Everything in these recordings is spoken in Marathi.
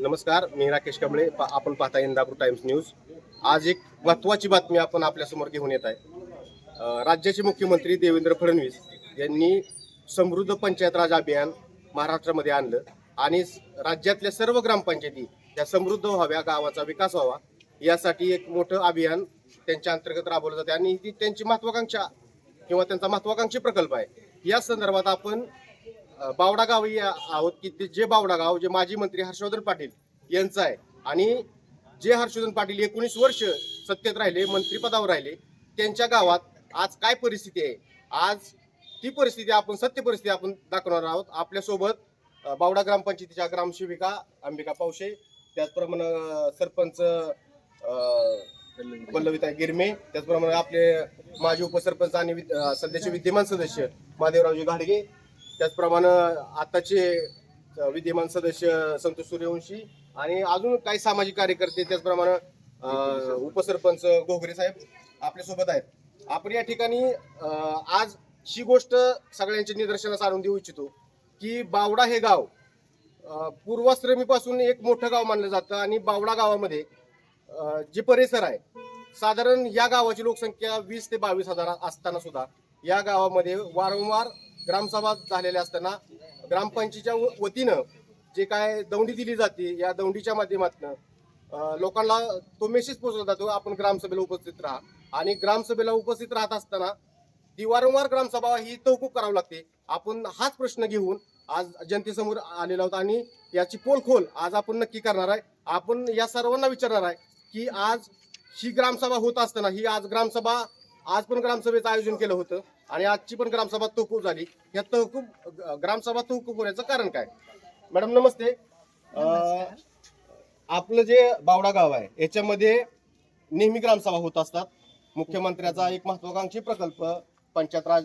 नमस्कार मी राकेश कांबळे पा- आपण पाहता इंदापूर टाइम्स न्यूज. आज एक महत्वाची बातमी आपण आपल्यासमोर घेऊन येत आहे. राज्याचे मुख्यमंत्री देवेंद्र फडणवीस यांनी समृद्ध पंचायत राज अभियान महाराष्ट्रामध्ये आणलं आणि राज्यातल्या सर्व ग्रामपंचायती त्या समृद्ध व्हाव्या गावाचा विकास व्हावा यासाठी एक मोठं अभियान त्यांच्या अंतर्गत राबवलं जाते. आणि ती त्यांची महत्वाकांक्षा किंवा त्यांचा महत्वाकांक्षी प्रकल्प आहे. या संदर्भात आपण बावडा गाव आहोत की ते जे बावडा गाव जे माजी मंत्री हर्षवर्धन पाटील यांचं आहे. आणि जे हर्षवर्धन पाटील एकोणीस वर्ष सत्तेत राहिले मंत्रिपदावर राहिले त्यांच्या गावात आज काय परिस्थिती आहे? आज ती परिस्थिती आपण सत्य परिस्थिती आपण दाखवणार आहोत. आपल्यासोबत बावडा ग्रामपंचायतीच्या ग्रामसेविका अंबिका पावशे त्याचप्रमाणे सरपंच पल्लविता गिरमे त्याचप्रमाणे आपले माजी उपसरपंच आणि सध्याचे विद्यमान सदस्य महादेवरावजी घाडगे त्याचप्रमाणे आताचे विद्यमान सदस्य संतोष सूर्यवंशी आणि अजून काही सामाजिक कार्यकर्ते त्याचप्रमाणे उपसरपंच घोगरे साहेब आपल्यासोबत आहेत. आपण या ठिकाणी आज ही गोष्ट सगळ्यांच्या निदर्शनास आणून देऊ इच्छितो की बावडा हे गाव पूर्वाश्रमीपासून एक मोठं गाव मानलं जातं आणि बावडा गावामध्ये जे परिसर आहे साधारण या गावाची लोकसंख्या वीस ते बावीस हजार असताना सुद्धा या गावामध्ये वारंवार ग्रामसभा झालेल्या असताना ग्रामपंचायतीच्या व- वतीनं जे काय दौंडी दिली जाते या दौंडीच्या माध्यमातून लोकांना तो मेसेज पोहोचला जातो आपण ग्रामसभेला उपस्थित राहा. आणि ग्रामसभेला उपस्थित राहत असताना ती वारंवार ग्रामसभा ही तहकूब करावी लागते. आपण हाच प्रश्न घेऊन आज जनतेसमोर आलेला होता आणि याची पोलखोल आज आपण नक्की करणार आहे. आपण या सर्वांना विचारणार आहे की आज ही ग्रामसभा होत असताना ही आज ग्रामसभा आज पण ग्रामसभेचं आयोजन केलं होतं. आणि आजची पण ग्रामसभा तहकूब झाली. या तहकूब ग्रामसभा तहकूब होण्याचं कारण काय? मॅडम नमस्ते. आपलं जे बावडा गाव आहे याच्यामध्ये नेहमी ग्रामसभा होत असतात. मुख्यमंत्र्याचा एक महत्वाकांक्षी प्रकल्प पंचायत राज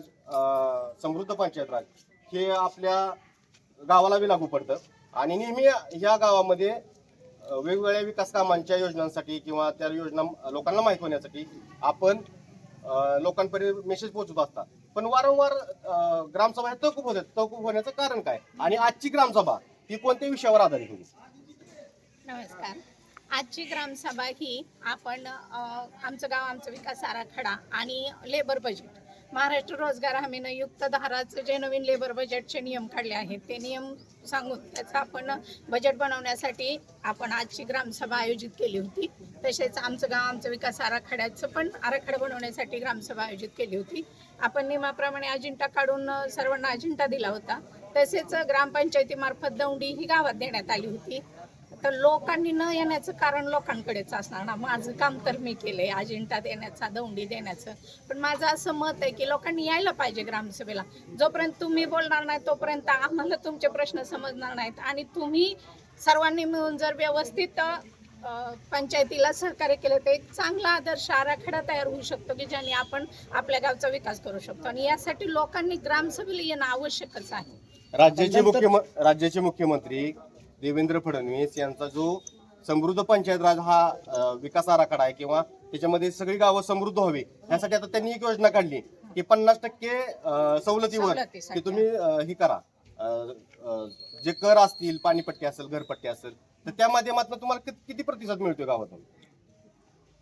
समृद्ध पंचायत राज हे आपल्या गावाला बी लागू पडतं. आणि नेहमी ह्या गावामध्ये वेगवेगळ्या विकास कामांच्या योजनांसाठी किंवा त्या योजना लोकांना माहीत होण्यासाठी आपण लोकांपर्यंत मेसेज पोहोचत असतात. पण वारंवार ग्रामसभा ह्या तहकूब होतात तहकूब होण्याचं कारण काय? आणि आजची ग्रामसभा ही कोणत्या विषयावर आधारित होती? नमस्कार. आजची ग्रामसभा ही आपण आमचं गाव आमचा विकास आराखडा आणि लेबर बजेट महाराष्ट्र रोजगार हमीनं नियुक्त धाराचं जे नवीन लेबर बजेटचे नियम काढले आहेत ते नियम सांगून त्याचं आपण बजेट बनवण्यासाठी आपण आजची ग्रामसभा आयोजित केली होती. तसेच आमचं गाव आमचं विकास आराखड्याचं पण आराखडा बनवण्यासाठी ग्रामसभा आयोजित केली होती. आपण नियमाप्रमाणे अजिंठा काढून सर्वांना अजिंठा दिला होता. तसेच ग्रामपंचायतीमार्फत दौंडी ही गावात देण्यात आली होती. तर लोकांनी न येण्याचं कारण लोकांकडेच असणार ना. माझं काम तर मी केलंय. अजिंठा देण्याचा दौंडी देण्याचं. पण माझं असं मत आहे की लोकांनी यायला पाहिजे ग्रामसभेला. जोपर्यंत तुम्ही बोलणार नाही तोपर्यंत आम्हाला तुमचे प्रश्न समजणार नाहीत. आणि तुम्ही सर्वांनी मिळून जर व्यवस्थित पंचायतीला सहकार्य केलं तर एक चांगला आदर्श आराखडा तयार होऊ शकतो की ज्याने आपण आपल्या गावचा विकास करू शकतो. आणि यासाठी लोकांनी ग्रामसभेला येणं आवश्यकच आहे. राज्याचे मुख्यम राज्याचे मुख्यमंत्री देवेंद्र फडणवीस यांचा जो समृद्ध पंचायत राज हा विकास आराखडा आहे किंवा त्याच्यामध्ये सगळी गावं समृद्ध व्हावी यासाठी आता त्यांनी एक योजना काढली की पन्नास टक्के सवलतीवर. की तुम्ही हे करा जे कर असतील पाणीपट्टी असेल घरपट्टी असेल तर त्या माध्यमातून तुम्हाला कित- प्रतिसाद मिळतोय गावातून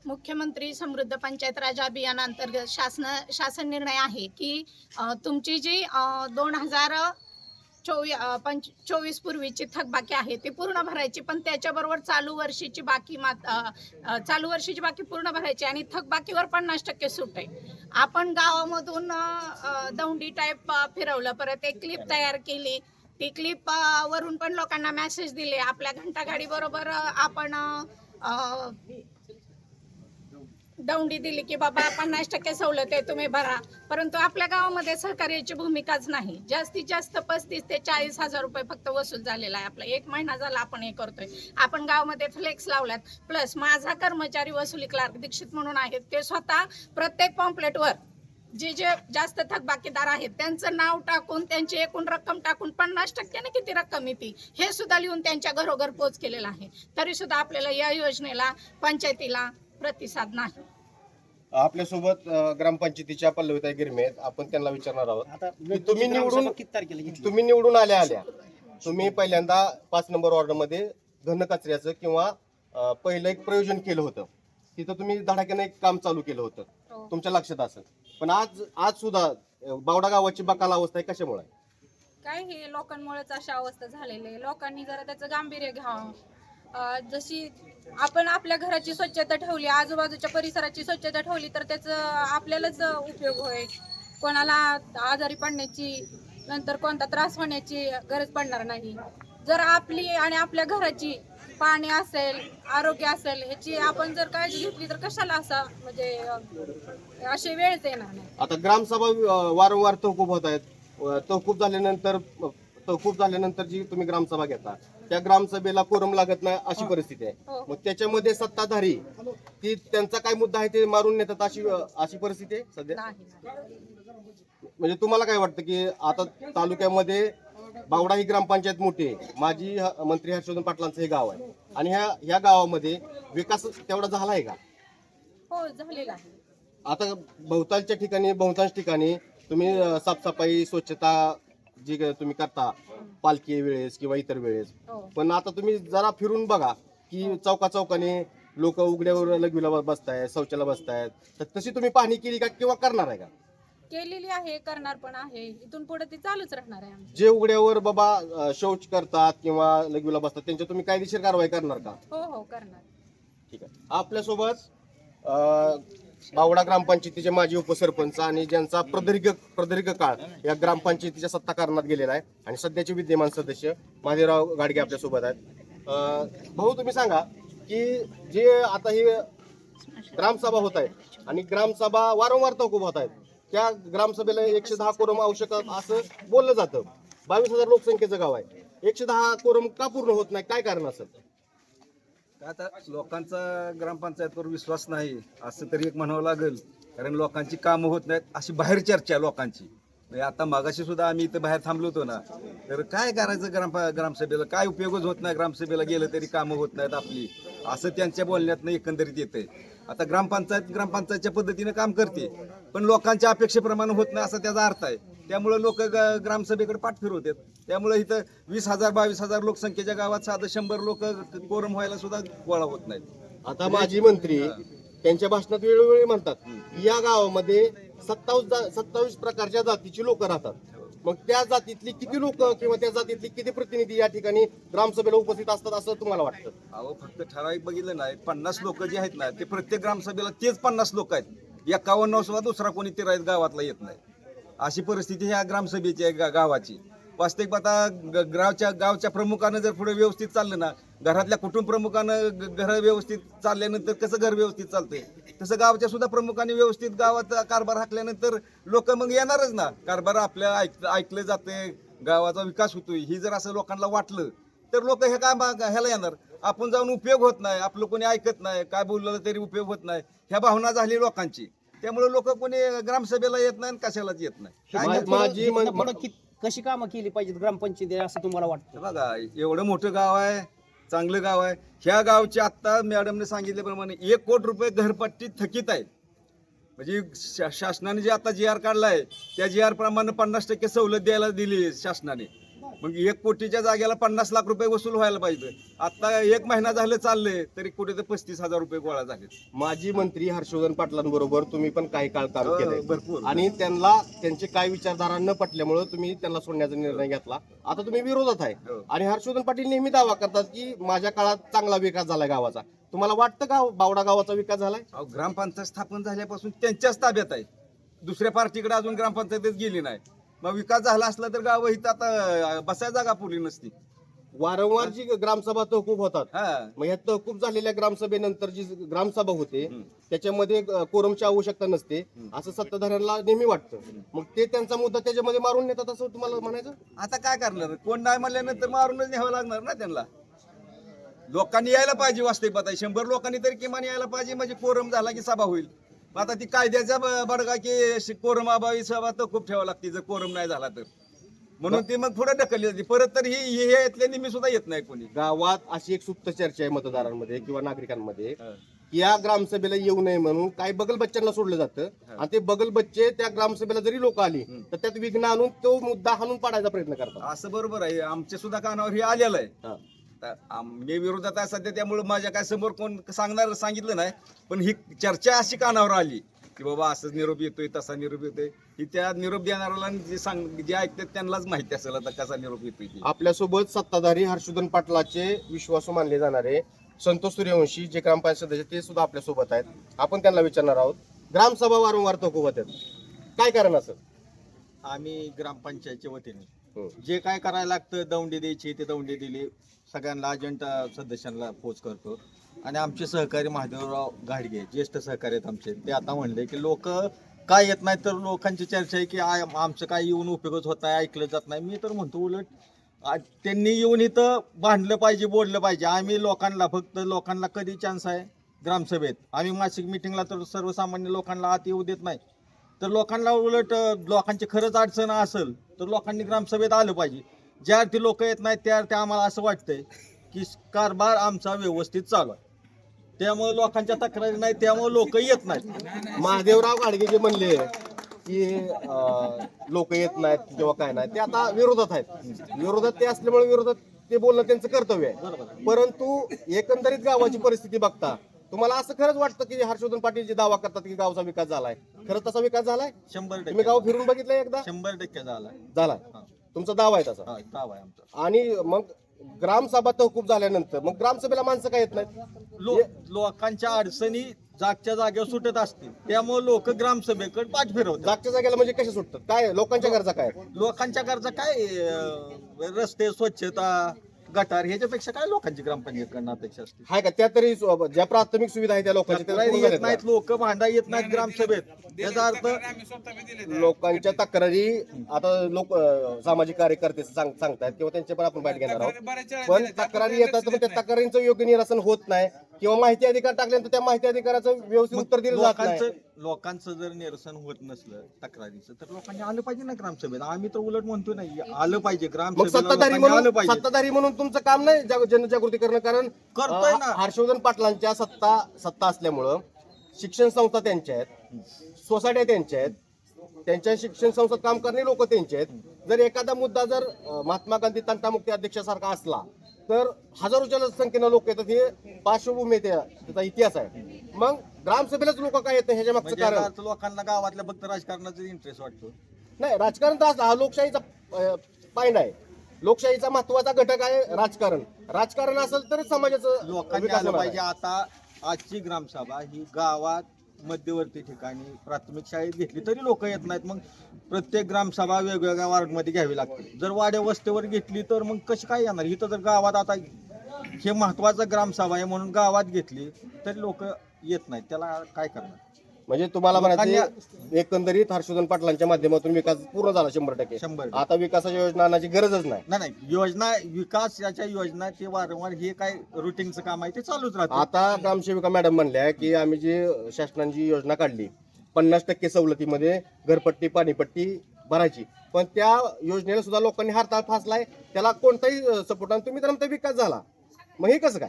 मुख्यमंत्री समृद्ध पंचायत राज अभियानांतर्गत शासन शासन निर्णय आहे की तुमची जी दोन हजार चोवीस पंच चोवीस पूर्वीची थकबाकी आहे ती पूर्ण भरायची पण त्याच्याबरोबर चालू वर्षीची बाकी मात चालू वर्षीची बाकी पूर्ण भरायची आणि थकबाकीवर पन्नास टक्के सूट आहे. आपण गावामधून दौंडी टाईप फिरवलं परत एक क्लिप तयार केली. ती क्लिप वरून पण लोकांना मेसेज दिले. आपल्या घंटागाडी बरोबर आपण दौंडी दिली की बाबा पन्नास टक्के सवलत आहे तुम्ही भरा. परंतु आपल्या गावामध्ये सहकार्याची भूमिकाच नाही. जास्तीत जास्त पस्तीस ते चाळीस हजार रुपये फक्त वसूल झालेला आहे आपला. एक महिना झाला आपण हे करतोय. आपण गावामध्ये फ्लेक्स लावल्यात. प्लस माझा कर्मचारी वसुली क्लार्क दीक्षित म्हणून आहेत. ते स्वतः प्रत्येक पॉम्पलेटवर जे जे जास्त थकबाकीदार आहेत त्यांचं नाव टाकून त्यांची एकूण रक्कम टाकून पन्नास टक्क्याने किती रक्कम येते हे सुद्धा लिहून त्यांच्या घरोघर पोच केलेलं आहे. तरी सुद्धा आपल्याला या योजनेला पंचायतीला प्रतिसाद नाही. आपल्यासोबत अ, ग्रामपंचायतीच्या पल्लविताई गिरमे आहेत. आपण त्यांना विचारणार आहोत. आता की तुम्ही निवडून किती तारखेला घेतली? तुम्ही निवडून आल्या आल्या. तुम्ही पहिल्यांदा पाच नंबर वॉर्डमध्ये घनकचऱ्याचं किंवा अं, पहिलं एक प्रयोजन केलं होतं. तिथं तुम्ही धडाक्यानं एक काम चालू केलं होतं. हो. तुमच्या लक्षात असेल. पण आज आज सुद्धा अं, बावडा गावाची बकाल अवस्था आहे कशामुळे? काय हे लोकांमुळेच अशा अवस्था झालेली आहे. लोकांनी जरा त्याचं गांभीर्य घ्यावं. जशी आपण आपल्या घराची स्वच्छता ठेवली आजूबाजूच्या परिसराची स्वच्छता ठेवली तर त्याचं आपल्यालाच उपयोग होईल. कोणाला आजारी पडण्याची नंतर कोणता त्रास होण्याची गरज पडणार नाही. जर आपली आणि आपल्या घराची पाणी असेल आरोग्य असेल ह्याची आपण जर काळजी घेतली तर कशाला असा म्हणजे असे अशी वेळच येणार नाही. आता ग्रामसभा वारंवार तहकूब होत आहेत. तहकूब झाल्यानंतर तहकूब झाल्यानंतर जी तुम्ही ग्रामसभा घेता त्या ग्रामसभेला कोरम लागत नाही अशी परिस्थिती आहे. हो. मग त्याच्यामध्ये सत्ताधारी ती त्यांचा काय मुद्दा आहे ते मारून नेतात अशी अशी परिस्थिती आहे सध्या. म्हणजे तुम्हाला काय वाटतं की आता तालुक्यामध्ये बावडा ही ग्रामपंचायत मोठी आहे. माजी मंत्री हर्षवर्धन पाटलांचं हे गाव आहे. आणि ह्या ह्या गावामध्ये विकास तेवढा झाला आहे का? हो झालेला आहे. आता बहुतांशच्या ठिकाणी बहुतांश ठिकाणी तुम्ही साफसफाई स्वच्छता जी तुम्ही करता पालखी वेळेस किंवा इतर वेळेस. हो. पण आता तुम्ही जरा फिरून बघा की चौका चौकाने लोक उघड्यावर लघवीला बसतायत शौचाला बसतायत. तर तशी तुम्ही पाहणी केली का किंवा करणार आहे का? केलेली आहे करणार पण आहे. इथून पुढे ती चालूच राहणार आहे आमची. जे उघड्यावर बाबा अं, शौच करतात किंवा लघवीला बसतात त्यांच्या तुम्ही कायदेशीर कारवाई करणार का? हो हो करणार. ठीक आहे. आपल्यासोबत अं, बावडा ग्रामपंचायतीचे माजी उपसरपंच आणि ज्यांचा प्रदीर्घ प्रदीर्घ काळ या ग्रामपंचायतीच्या सत्ता कारणात गेलेला आहे आणि सध्याचे विद्यमान सदस्य महादेवराव गाडगे आपल्यासोबत आहेत. अं, भाऊ तुम्ही सांगा की जे आता हे ग्रामसभा होत आहे आणि ग्रामसभा वारंवार तहकूब होत आहेत त्या ग्रामसभेला एकशे दहा कोरम आवश्यक असं बोललं जातं. बावीस हजार लोकसंख्येचं गाव आहे. एकशे दहा कोरम का पूर्ण होत नाही? काय कारण असेल? आता लोकांचा ग्रामपंचायतवर विश्वास नाही असं तरी एक म्हणावं लागेल. कारण लोकांची कामं होत नाहीत अशी बाहेर चर्चा आहे लोकांची. म्हणजे आता मागाशी सुद्धा आम्ही इथं बाहेर थांबलो होतो ना. तर काय करायचं ग्राम ग्रामसभेला? काय उपयोगच होत नाही ग्रामसभेला गेलं तरी कामं होत नाहीत आपली. असं त्यांच्या बोलण्यातनं एकंदरीत येतंय. आता ग्रामपंचायत ग्रामपंचायतच्या पद्धतीनं काम करते. पण लोकांच्या अपेक्षेप्रमाणे होत नाही असा त्याचा अर्थ आहे. त्यामुळे लोक ग्रामसभेकडे पाठ फिरवतात त्यामुळे इथं वीस हजार बावीस हजार लोकसंख्येच्या गावात साधं शंभर लोक कोरम व्हायला सुद्धा गोळा होत नाहीत. आता माजी मंत्री त्यांच्या भाषणात वेळोवेळी म्हणतात या गावामध्ये सत्तावीस सत्तावीस प्रकारच्या जातीची लोक राहतात. मग त्या जातीतली किती लोक किंवा त्या जातीतली किती प्रतिनिधी या ठिकाणी ग्रामसभेला उपस्थित असतात असं तुम्हाला वाटतं? अहो फक्त ठराविक बघितलं नाही. पन्नास लोक जे आहेत ना ते प्रत्येक ग्रामसभेला तेच पन्नास लोक आहेत. एकावन्न सुद्धा दुसरा कोणी ते गावातला येत नाही. अशी परिस्थिती ह्या ग्रामसभेची आहे गा- गावाची. वास्तविक आता ग- गावच्या गावच्या प्रमुखानं जर पुढे व्यवस्थित चाललं ना घरातल्या कुटुंब प्रमुखानं ग- घर व्यवस्थित चालल्यानंतर कसं घर व्यवस्थित चालतंय? तसं गावच्या सुद्धा प्रमुखांनी व्यवस्थित गावात कारभार हाकल्यानंतर लोक मग येणारच ना. कारभार आपल्या ऐक ऐकलं जाते गावाचा विकास होतोय. ही जर असं लोकांना वाटलं तर लोक हे काय ह्याला येणार? आपण जाऊन उपयोग होत नाही आपलं कोणी ऐकत नाही काय बोललं तरी उपयोग होत नाही ह्या भावना झाली लोकांची. त्यामुळे लोक कोणी ग्रामसभेला येत नाही आणि कशालाच येत नाही. माझी कशी कामं केली पाहिजेत ग्रामपंचायती असं तुम्हाला वाटतं? बघा एवढं मोठं गाव आहे चांगलं गाव आहे. ह्या गावची आत्ता मॅडमने सांगितल्याप्रमाणे एक कोटी रुपये घरपट्टी थकीत आहे. म्हणजे शा- शासनाने जे आता जी आर काढलाय त्या जी आर प्रमाणे पन्नास टक्के सवलत द्यायला दिली शासनाने. मग एक कोटीच्या जागेला पन्नास लाख रुपये वसूल व्हायला पाहिजे. आता एक महिना झालं चाललंय तरी कुठे तर पस्तीस हजार रुपये गोळा झाले माजी मंत्री हर्षवर्धन पाटलांबरोबर तुम्ही पण काही काळ काम हो, केलंय. भरपूर. आणि त्यांना त्यांचे काय विचारधारा न पटल्यामुळे तुम्ही त्यांना सोडण्याचा निर्णय घेतला. आता तुम्ही विरोधात आहे. हो. आणि हर्षवर्धन पाटील नेहमी दावा करतात की माझ्या काळात चांगला विकास झाला गावाचा. तुम्हाला वाटतं का बावडा गावाचा विकास झालाय? ग्रामपंचायत स्थापन झाल्यापासून त्यांच्याच ताब्यात आहे. दुसऱ्या पार्टीकडे अजून ग्रामपंचायतच गेली नाही. मग विकास झाला असला तर गाव इथं आता बसाय जागा पुरली नसती. वारंवार जी ग्रामसभा तहकूब होतात हा. मग या तहकूब झालेल्या ग्रामसभेनंतर जी ग्रामसभा होते. त्याच्यामध्ये कोरमची आवश्यकता नसते असं सत्ताधाऱ्यांना नेहमी वाटतं. मग ते त्यांचा मुद्दा त्याच्यामध्ये मारून नेतात असं तुम्हाला म्हणायचं? आता काय करणार? कोण नाही म्हणल्यानंतर मारूनच न्यावं लागणार ना त्यांना? लोकांनी यायला पाहिजे वास्तविक आता शंभर लोकांनी तरी किमान यायला पाहिजे म्हणजे कोरम झाला की सभा होईल. आता ती कायद्याचा बडगा की श- कोरम अभावी सभा तर खूप ठेवावं लागते जर कोरम नाही झाला तर. म्हणून ती मग पुढे ढकलली जाते. परत तर ही ही- येतल्या नेहमी सुद्धा येत नाही कोणी. गावात अशी एक सुप्त चर्चा आहे मतदारांमध्ये किंवा नागरिकांमध्ये की या ग्रामसभेला येऊ नये म्हणून काही बगल बच्च्यांना सोडलं जातं. आणि ते बगल बच्चे त्या ग्रामसभेला जरी लोक आली तर त्यात विघ्न आणून तो मुद्दा हाणून पाडायचा प्रयत्न करतात. असं बरोबर आहे. आमच्या सुद्धा कानावर हे आलेलं आहे. तर आम- मी विरोधात आहे सध्या त्यामुळे माझ्या काय समोर कोण सांगणार सांगितलं नाही. पण ही चर्चा अशी कानावर आली की बाबा असंच निरोप येतोय तसा निरोप येतोय. ही त्या निरोप देणाऱ्याला जे सांग जे ऐकतात त्यांनाच माहिती असेल आता कसा निरोप येतोय ते. आपल्यासोबत सत्ताधारी हर्षवर्धन पाटलाचे विश्वासू मानले जाणारे संतोष सूर्यवंशी जे ग्रामपंचायत सदस्य ते सुद्धा आपल्यासोबत आहेत. आपण त्यांना विचारणार आहोत ग्रामसभा वारंवार तहकूब होतात काय कारण असं? आम्ही ग्रामपंचायतच्या वतीने. हं. जे काय करायला लागतं दौंडी द्यायची ते दौंडी दिली. सगळ्यांना अजंटा सदस्यांना पोच करतो. आणि आमचे सहकारी महादेवराव घाडगे ज्येष्ठ सहकारी आहेत आमचे ते आता म्हणले की लोक काय येत नाही तर लोकांची चर्चा आहे की आमचं काय येऊन उपयोगच होत नाही ऐकलं जात नाही. मी तर म्हणतो उलट त्यांनी येऊन इथं भांडलं पाहिजे बोललं पाहिजे. आम्ही लोकांना फक्त लोकांना कधी चान्स आहे? ग्रामसभेत. आम्ही मासिक मिटिंगला तर सर्वसामान्य लोकांना आत येऊ देत नाही. तर लोकांना उलट लोकांची खरंच अडचण असेल तर लोकांनी ग्रामसभेत आलं पाहिजे. ज्या अर्थी लोक येत नाहीत त्या अर्थी आम्हाला असं वाटतंय की कारभार आमचा व्यवस्थित चालू आहे. त्यामुळे लोकांच्या तक्रारी नाही त्यामुळे लोक येत नाहीत. महादेवराव गाडगे जे म्हणले की लोक येत नाहीत किंवा काय नाही ते आता विरोधात आहेत. विरोधात ते असल्यामुळे विरोधात ते बोलणं त्यांचं कर्तव्य आहे. परंतु एकंदरीत गावाची परिस्थिती बघता तुम्हाला असं खरंच वाटतं की हर्षवर्धन पाटील जे दावा करतात की गावचा विकास झालाय? खरंच तसा विकास झालाय? शंभर टक्के. गाव फिरून बघितलंय एकदा? शंभर टक्के झाला झालाय. हा. तुमचा दावा आहे तसा हा दावा आहे आमचा. आणि मग ग्रामसभा तहकूब झाल्यानंतर मग ग्रामसभेला माणसं काय येत नाहीत? लो लोकांच्या अडचणी जागच्या जागेवर सुटत असतील त्यामुळे लोक ग्रामसभेकडे पाठ फिरवतात. जागच्या जागेला म्हणजे कसे सुटतात? काय लोकांच्या गरजा काय आहेत? लोकांच्या गरजा काय अं, रस्ते स्वच्छता गटार ह्याच्यापेक्षा काय लोकांची ग्रामपंचायतकडनं अपेक्षा असते? हाय का? त्या तरी सु- ज्या प्राथमिक सुविधा आहेत त्या लोकांच्या त्या तक्रारी पूर्ण येत नाहीत का? लोक? भांडा येत नाहीत ग्रामसभेत. याचा अर्थ लोकांच्या तक्रारी आता लोक अं, सामाजिक कार्यकर्ते सांग सांगतायत किंवा त्यांचे पण आपण बाईट घेणार आहोत. पण तक्रारी येतात पण त्या तक्रारींचं योग्य निरसन होत नाही. किंवा माहिती अधिकार टाकल्यानंतर त्या माहिती अधिकाराचं व्यवस्थित उत्तर दिलं जात नाही. लोकांचं जर निरसन होत नसलं तक्रारीचं तर लोकांनी आलं पाहिजे ना ग्रामसभेत. आम्ही तर उलट म्हणतो नाही आलं पाहिजे मग ग्रामसभेला सत्ताधारी लोकांनी आलं म्हणून पाहिजे. सत्ताधारी म्हणून तुमचं काम नाही जाग- जनजागृती करणं? कारण करतोय अं, ना. हर्षवर्धन पाटलांच्या सत्ता सत्ता असल्यामुळं शिक्षण संस्था त्यांच्या आहेत सोसायट्या त्यांच्या आहेत त्यांच्या शिक्षण संस्थेत काम करणारे लोक त्यांचे आहेत. जर एखादा मुद्दा जर अं, महात्मा गांधी तंटामुक्ती अध्यक्षासारखा असला तर हजारोच्या संख्येनं लोक येतात हे पार्श्वभूमी आहे त्या- त्याचा इतिहास आहे. मग ग्रामसभेलाच लोक काय येतं ह्याच्या मागचं म्हणजे कारण? लोकांना गावातल्या फक्त राजकारणाचा इंटरेस्ट वाटतो. नाही राजकारण तर असं हा लोकशाहीचा अं, पायंडा आहे. लोकशाहीचा महत्त्वाचा घटक आहे राजकारण. राजकारण असेल तर समाजाचं लोकांनी विकास आलं होणार आहे. पाहिजे आता आजची ग्रामसभा ही गावात मध्यवर्ती ठिकाणी प्राथमिक शाळेत घेतली तरी लोक येत नाहीत. मग प्रत्येक ग्रामसभा वेगवेगळ्या वार्डमध्ये घ्यावी लागते. जर वाड्या वस्तीवर घेतली तर मग कशी काय येणार? इथं जर गावात आता हे महत्वाचं ग्रामसभा आहे म्हणून गावात घेतली तरी लोक येत नाहीत. त्याला काय करणार? म्हणजे तुम्हाला म्हणायचं एकंदरीत हर्षवर्धन पाटलांच्या माध्यमातून विकास पूर्ण झाला शंभर टक्के. शंभर आता विकासाच्या योजना आणण्याची गरजच नाही. नाही नाही. योजना विकास याच्या योजना ते वारंवार हे काय रुटीनचं काम आहे ते चालूच राहतं. आता ग्रामसेविका मॅडम म्हणल्या की आम्ही जी शासनाने जी योजना काढली पन्नास टक्के सवलतीमध्ये घरपट्टी पाणीपट्टी भरायची. पण त्या योजनेला सुद्धा लोकांनी हारताळ फासलाय. त्याला कोणताही सपोर्ट आणि तुम्ही तर विकास झाला. मग हे कसं काय?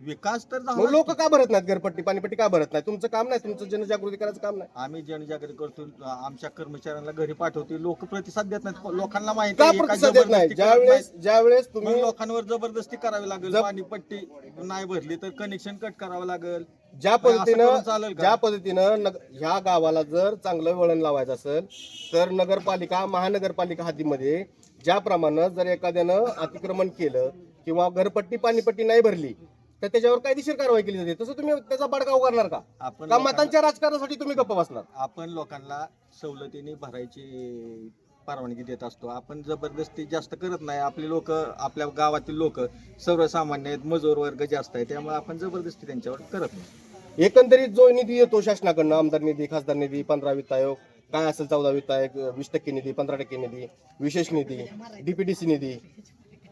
विकास तर मग लोक का भरत नाहीत घरपट्टी? पाणीपट्टी का भरत नाही तुमचं काम नाही तुमचं जनजागृती करायचं काम नाही. आम्ही जनजागृती करतो आमच्या कर्मचाऱ्यांना घरी पाठवतो. लोक प्रतिसाद देत नाहीत. लोकांना माहिती का आहे, काय प्रतिसाद देत नाही? जबरदस्ती ज्या करत वेळेस नाहीत. ज्या वेळेस मग तुम्ही लोकांवर जबरदस्ती करावी लागेल. जब- पाणी पट्टी नाही भरली तर कनेक्शन कट करावं लागेल. ज्या मग असं करून पद्धतीनं चालेल का? ज्या पद्धतीनं नग- ह्या गावाला जर चांगलं वळण लावायचं असेल तर नगरपालिका महानगरपालिका हद्दीमध्ये ज्याप्रमाणे जर एखाद्यानं अतिक्रमण केलं किंवा घरपट्टी पाणीपट्टी नाही भरली तर त्याच्यावर कायदेशीर कारवाई केली जाते. तसं तुम्ही त्याचा बडकाव करणार का? आपण का मतांच्या राजकारणासाठी तुम्ही गप्प बसणार? आपण लोकांना सवलतीने भरायची परवानगी देत असतो. आपण जबरदस्ती जास्त करत नाही. आपले लोक आपल्या गावातील लोक सर्वसामान्य आहेत मजूर वर्ग जास्त आहे त्यामुळे आपण जबरदस्ती त्यांच्यावर करत नाही. एकंदरीत जो निधी येतो शासनाकडनं आमदार निधी खासदार निधी पंधरा वित्त आयोग काय असेल चौदा वित्त आयोग वीस टक्के निधी पंधरा टक्के निधी विशेष निधी डीपीडीसी निधी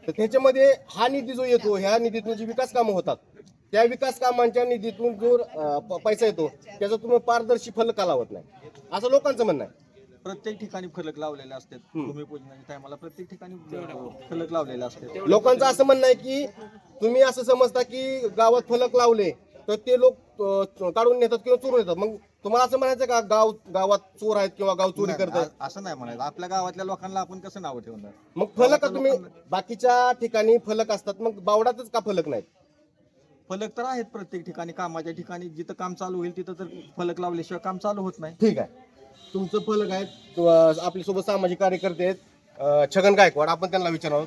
तर त्याच्यामध्ये हा निधी जो येतो ह्या निधीतून जी विकास कामं होतात त्या विकास कामांच्या निधीतून जो अं, पैसा येतो त्याचा तुम्ही पारदर्शी फलक का लावत नाही? असं लोकांचं म्हणणं आहे. प्रत्येक ठिकाणी फलक लावलेले असतात. भूमिपूजनाच्या टायमाला प्रत्येक ठिकाणी फलक लावलेले असतात. लोकांचं असं म्हणणं आहे की तुम्ही असं समजता की गावात फलक लावले तर ते लोक अं, काढून नेतात किंवा चोरून येतात मग तुम्हाला असं म्हणायचं का गाव गावात चोर आहेत किंवा गाव चोरी करतात असं नाही म्हणायचं. आपल्या गावातल्या लोकांना आपण कसं नाव ठेवणार? मग फलक गावातल्या तुम्ही लोकांना- बाकीच्या ठिकाणी फलक असतात मग बावडातच का फलक नाहीत? फलक तर आहेत प्रत्येक ठिकाणी कामाच्या ठिकाणी. जिथं काम चालू होईल तिथं तर फलक लावल्याशिवाय काम चालू होत नाही. ठीक आहे. तुमचं फलक आहे किंवा आपल्यासोबत सामाजिक कार्यकर्ते आहेत अं, छगन गायकवाड आपण त्यांना आहोत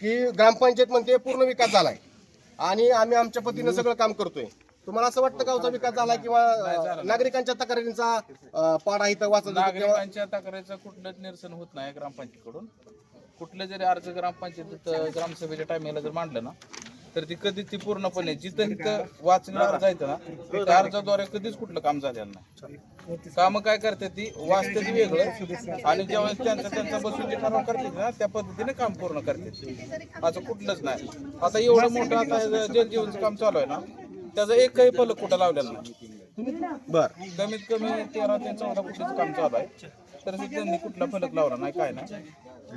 की ग्रामपंचायत म्हणते पूर्ण विकास झालाय. आणि आम्ही आमच्या पतीनं सगळं काम करतोय. तुम्हाला असं वाटतं गावचा विकास झाला किंवा नागरिकांच्या तक्रारींचा पाडा इथं वाचत किंवा नागरिकांच्या तक्रारीचं कुठलंच निरसन होत नाही ग्रामपंचायतीकडून. कुठलं जरी अर्ज ग्रामपंचायतीत ग्रामसभेच्या टायमिंगला जर मांडलं ना तर ती कधीच ती पूर्णपणे जिथं तिथं वाचण्याला अर्ज आहेत ना त्या अर्जाद्वारे कधीच कुठलं काम झालेलं नाही. काम काय करते ती? वाचते ती वेगळं आणि जेव्हा त्यांचं त्यांचं बसून जे ठराव करते ना त्या पद्धतीने काम पूर्ण करते असं कुठलंच नाही. आता एवढं मोठं आता हे जल जीवनचं काम चालू आहे ना त्याचा एकही फलक कुठं लावलेला नाही. बर. कमीत कमी तेरा ते चौदा कोटीचं काम चालू आहे. तर त्यांनी कुठला फलक लावला नाही काय नाही.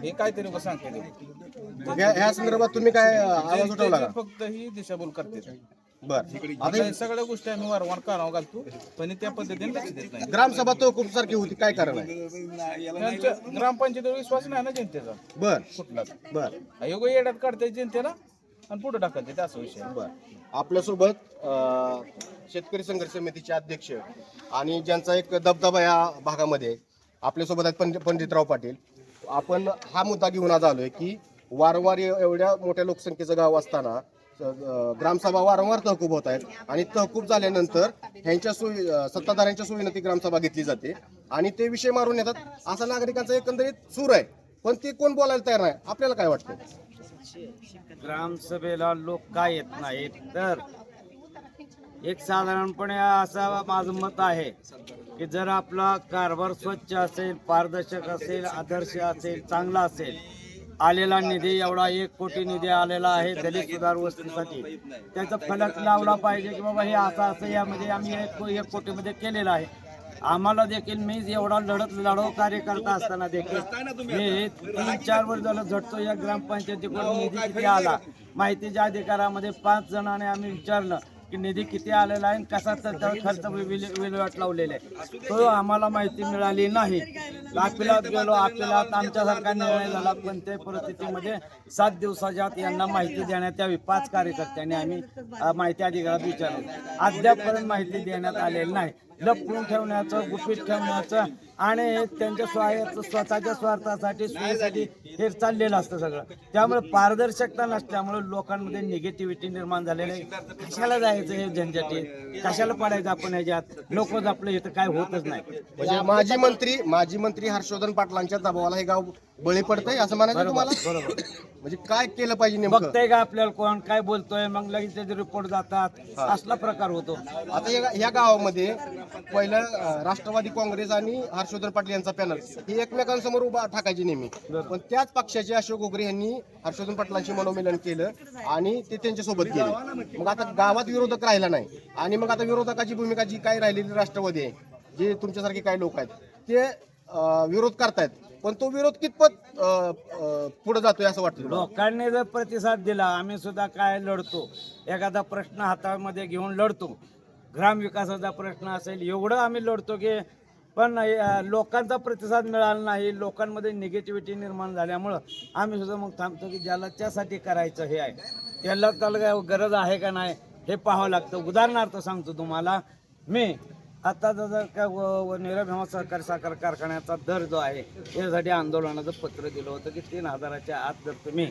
हे काहीतरी उगाच सांगते ते. या संदर्भात तुम्ही काय अं, आवाज ते- उठवला ते का फक्त ही दिशाभूल करते बर. आता आता हे सगळ्या गोष्टी आम्ही वारंवार कानावर घालतो पण हे त्या पद्धतीने लक्ष देत नाही. ग्रामसभा तहकूब सारखी होती काय कारण आहे? त्यांच्या ग्रामपंचायतीवर विश्वास नाही ना जनतेचा. बर. कुठलाच बर. योग्य येड्यात काढते जनतेला आणि पुढे टाकते असा विषय आहे. बर. आपल्यासोबत शेतकरी संघर्ष समितीचे अध्यक्ष आणि ज्यांचा एक दबदबा या भागामध्ये आपल्यासोबत आहेत पंडित पंडितराव पाटील. आपण हा मुद्दा घेऊन आज आलोय की वारंवार एवढ्या मोठ्या लोकसंख्येचं गाव असताना ग्रामसभा वारंवार तहकूब होत आहेत आणि तहकूब झाल्यानंतर ह्यांच्या सोयी सत्ताधाऱ्यांच्या सोयीनं ती ग्रामसभा घेतली जाते आणि ते विषय मारून येतात. असा नागरिकांचा एकंदरीत सूर आहे पण ते कोण बोलायला तयार नाही? आपल्याला काय वाटतं? ग्रामसभेला लोक का येत नाहीत? तर एक साधारणपणे असं माझं मत आहे की जर आपला कारभार स्वच्छ असेल पारदर्शक असेल आदर्श असेल चांगला असेल आलेला निधी एवढा एक कोटी निधी आलेला आहे दलित सुधार वस्तूंसाठी त्याचा फलक लावला पाहिजे की बाबा हे असं असं यामध्ये आम्ही एक एक कोटीमध्ये केलेलं आहे. आम्हाला देखील मी एवढा लढत लढव कार्यकर्ता असताना देखील मी तीन चार वर्ष झालं झटतो या ग्रामपंचायतीकडून निधी किती आला? माहितीच्या अधिकारामध्ये पाच जणांनी आम्ही विचारलं की निधी किती आलेला आहे आणि कसा तर त्यावर खर्च विल- विल्हेवाट लावलेला आहे. तो आम्हाला माहिती मिळाली नाही. अपिलात गेलो अपिलात आमच्यासारखा निर्णय झाला पण त्या परिस्थितीमध्ये सात दिवसाच्या आत यांना माहिती देण्यात यावी. पाच कार्यकर्त्यांनी आम्ही माहिती अधिकारात विचारलं. अद्यापपर्यंत माहिती देण्यात आलेली नाही. लपवून ठेवण्याचं गुपित ठेवण्याचं आणि त्यांच्या स्वार्थ स्वतःच्या स्वार्थासाठी सोयीसाठी हे चाललेलं असतं सगळं. त्यामुळे पारदर्शकता नसल्यामुळे लोकांमध्ये निगेटिव्हिटी निर्माण झालेली आहे. कशाला जायचं हे झंझटी कशाला पडायचं आपण ह्याच्यात? लोकच आपलं इथं काय होतच नाही. म्हणजे माजी मंत्री माजी मंत्री हर्षवर्धन पाटलांच्या दबावाला हे गाव बळी पडतंय असं म्हणायचं तुम्हाला? बरोबर म्हणजे काय केलं पाहिजे नेमकं? बघताय का आपल्याला कोण? काय बोलतोय? मग लगेच त्याचे रिपोर्ट जातात. असला प्रकार होतो. आता या या गावामध्ये पहिलं राष्ट्रवादी काँग्रेस आणि हर्षवर्धन पाटील यांचा पॅनल. हे एकमेकांसमोर उभा टाकायची नेहमी. पण त्याच पक्षाचे अशोक घोगरे यांनी हर्षवर्धन पाटलांशी मनोमिलन केलं आणि ते त्यांच्यासोबत गेले. मग आता गावात विरोधक राहिला नाही. आणि मग आता विरोधकाची भूमिका जी काय राहिलेली राष्ट्रवादी आहे जे तुमच्यासारखे काही लोक आहेत ते विरोध करतायत. पण तो विरोध कितपत पुढे जातोय असं वाटतं? लोकांनी जर प्रतिसाद दिला आम्ही सुद्धा काय लढतो? एखादा प्रश्न हातामध्ये घेऊन लढतो. ग्रामविकासाचा प्रश्न असेल एवढं आम्ही लढतो की पण लोकांचा प्रतिसाद मिळाला नाही लोकांमध्ये निगेटिव्हिटी निर्माण झाल्यामुळं आम्ही सुद्धा मग थांबतो की ज्याला त्यासाठी करायचं हे आहे. त्याला त्याला काय गरज आहे का नाही हे पाहावं लागतं. उदाहरणार्थ सांगतो तुम्हाला मी आता जर का व- नीरव हेमा सहकारी साखर कारखान्याचा दर जो आहे यासाठी आंदोलनाचं पत्र दिलं होतं की तीन हजाराच्या आत जर तुम्ही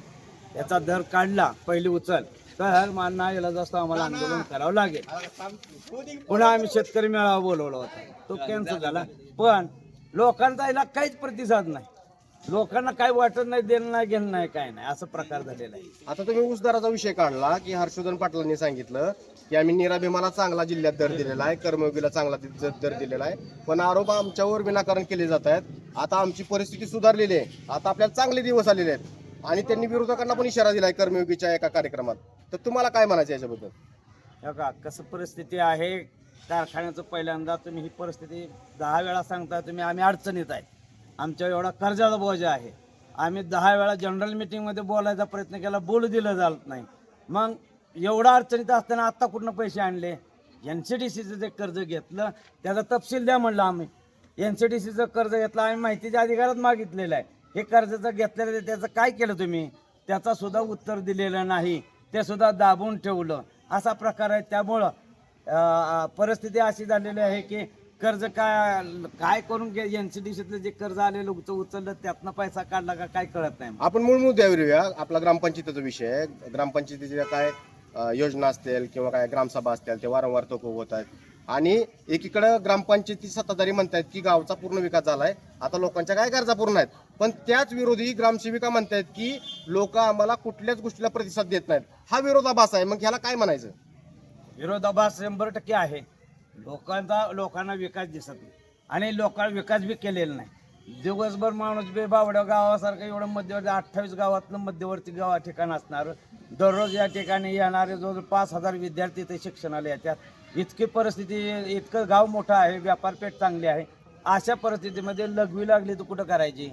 याचा दर काढला पहिली उचल तर मान्य याला जास्त आम्हाला आंदोलन करावं लागेल. पुन्हा आम्ही शेतकरी मेळावा बोलवला होता. तो कॅन्सल झाला. पण लोकांचा याला काहीच प्रतिसाद नाही. लोकांना काय वाटत नाही देणं नाही घेणं नाही काय नाही. असं प्रकार झालेला आहे. आता तुम्ही ऊस दराचा विषय काढला की हर्षवर्धन पाटलांनी सांगितलं की आम्ही नीरा भीमाला चांगला जिल्ह्यात दर दिलेला आहे कर्मयोगीला चांगला दर दिलेला आहे. पण आरोप आमच्यावर विनाकारण केले जात आहेत. आता आमची परिस्थिती सुधारलेली आहे. आता आपल्याला चांगले दिवस आलेले आहेत. आणि त्यांनी विरोधकांना पण इशारा दिलाय कर्मयोगीच्या एका कार्यक्रमात. तर तुम्हाला काय म्हणायचं याच्याबद्दल? हे का कसं परिस्थिती आहे कारखान्याचं पहिल्यांदा तुम्ही ही परिस्थिती दहा वेळा सांगता तुम्ही आम्ही अडचणीत आहे. आमच्या एवढा कर्जाचा बोजा आहे. आम्ही दहा वेळा जनरल मिटिंगमध्ये बोलायचा प्रयत्न केला बोलू दिलं जात नाही. मग एवढा अडचणीत असताना आत्ता कुठनं पैसे आणले? एन सी डी सीचं जे कर्ज घेतलं त्याचा तपशील द्या म्हणलं आम्ही. एन सी डी सीचं कर्ज घेतलं आम्ही माहितीच्या अधिकारात मागितलेलं आहे. हे कर्जाचं घेतलेलं त्याचं काय केलं तुम्ही? त्याचा सुद्धा उत्तर दिलेलं नाही. ते सुद्धा दाबून ठेवलं. असा प्रकार आहे. त्यामुळं परिस्थिती अशी झालेली आहे की कर्ज काय काय करून एन सी डी सीतलं जे कर्ज आलेलं उच- उचललं त्यातनं पैसा काढला का काय कळत नाही. आपण मूळ मुद्द्यावर येऊया. आपला ग्रामपंचायतीचा विषय आहे. ग्रामपंचायतीच्या काय योजना असतील किंवा काय ग्रामसभा असतील ते वारंवार तो होत आहेत. आणि एकीकडं ग्रामपंचायती सत्ताधारी म्हणतायत की गावचा पूर्ण विकास झालाय. आता लोकांच्या काय गरजा पूर्ण आहेत? पण त्याच विरोधी ग्रामसेविका म्हणतायत की लोक आम्हाला कुठल्याच गोष्टीला प्रतिसाद देत नाहीत. हा विरोधाभास आहे. मग ह्याला काय म्हणायचं? विरोधाभास शंभर टक्के आहे. लोकांचा लोकांना विकास दिसत नाही. आणि लोकांना विकास बी केलेला नाही. दिवसभर माणूस बे बावड्या गावासारखं एवढं मध्यवर्ती अठ्ठावीस गावातलं मध्यवर्ती गावा ठिकाण असणार. दररोज या ठिकाणी येणारे जवळजवळ पाच हजार विद्यार्थी ते शिक्षणाला येतात. इतकी परिस्थिती इतकं गाव मोठं आहे व्यापारपेठ चांगली आहे. अशा परिस्थितीमध्ये लघवी लागली तर कुठं करायची?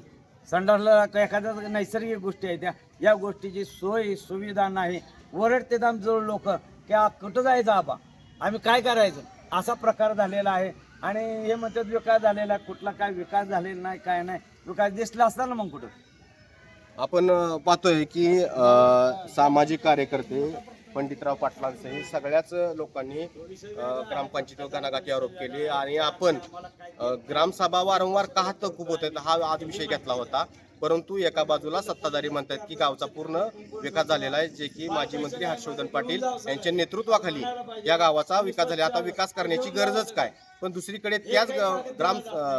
संडासला एखाद्या नैसर्गिक गोष्टी आहेत त्या या गोष्टीची सोय सुविधा नाही. वरडते आमचं लोक की कुठं जायचं आबा? आम्ही काय करायचं? असा प्रकार झालेला आहे. आणि हे म्हणतात विकास झालेला आहे कुठला काय विकास झालेला नाही काय नाही विकास दिसला असता ना मग कुठं? आपण पाहतोय की सामाजिक कार्यकर्ते पंडितराव पाटलांसह सगळ्याच लोकांनी ग्रामपंचायतीवर गणागाती आरोप केले आणि आपण ग्रामसभा वारंवार का तहकूब होत आहेत हा आज विषय घेतला होता. परंतु एका बाजूला सत्ताधारी म्हणतात की गावचा पूर्ण विकास झालेला आहे जे की माजी मंत्री हर्षवर्धन पाटील यांच्या नेतृत्वाखाली या गावाचा विकास झाला आता विकास करण्याची गरजच काय? पण दुसरीकडे त्याच ग्राम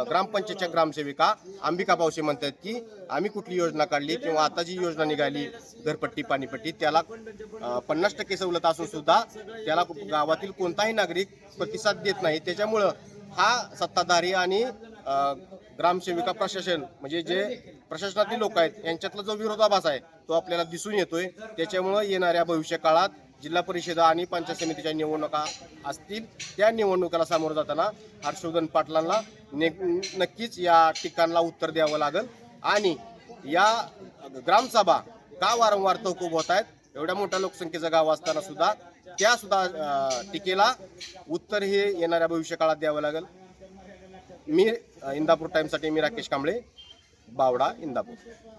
ग्रामपंचायतच्या ग्रामसेविका अंबिका पावसे म्हणतात की आम्ही कुठली योजना काढली किंवा आता जी योजना निघाली घरपट्टी पाणीपट्टी त्याला पन्नास टक्के सवलत असून सुद्धा त्याला गावातील कोणताही नागरिक प्रतिसाद देत नाही. त्याच्यामुळं हा सत्ताधारी आणि ग्रामसेविका प्रशासन म्हणजे जे प्रशासनातील लोक आहेत यांच्यातला जो विरोधाभास आहे तो आपल्याला दिसून येतोय. त्याच्यामुळं येणाऱ्या भविष्य काळात जिल्हा परिषद आणि पंचायत समितीच्या निवडणुका असतील. त्या निवडणुकाला सामोरं जाताना हर्षवर्धन पाटलांना ने नक्कीच या ठिकाणला उत्तर द्यावं लागेल. आणि या ग्रामसभा का वारंवार तहकूब होत आहेत एवढ्या मोठ्या लोकसंख्येचं गाव असताना सुद्धा त्या सुद्धा टीकेला उत्तर हे येणाऱ्या भविष्य काळात द्यावं लागेल. मी इंदापूर टाइमसाठी मी राकेश कांबळे. बावडा इंदापूर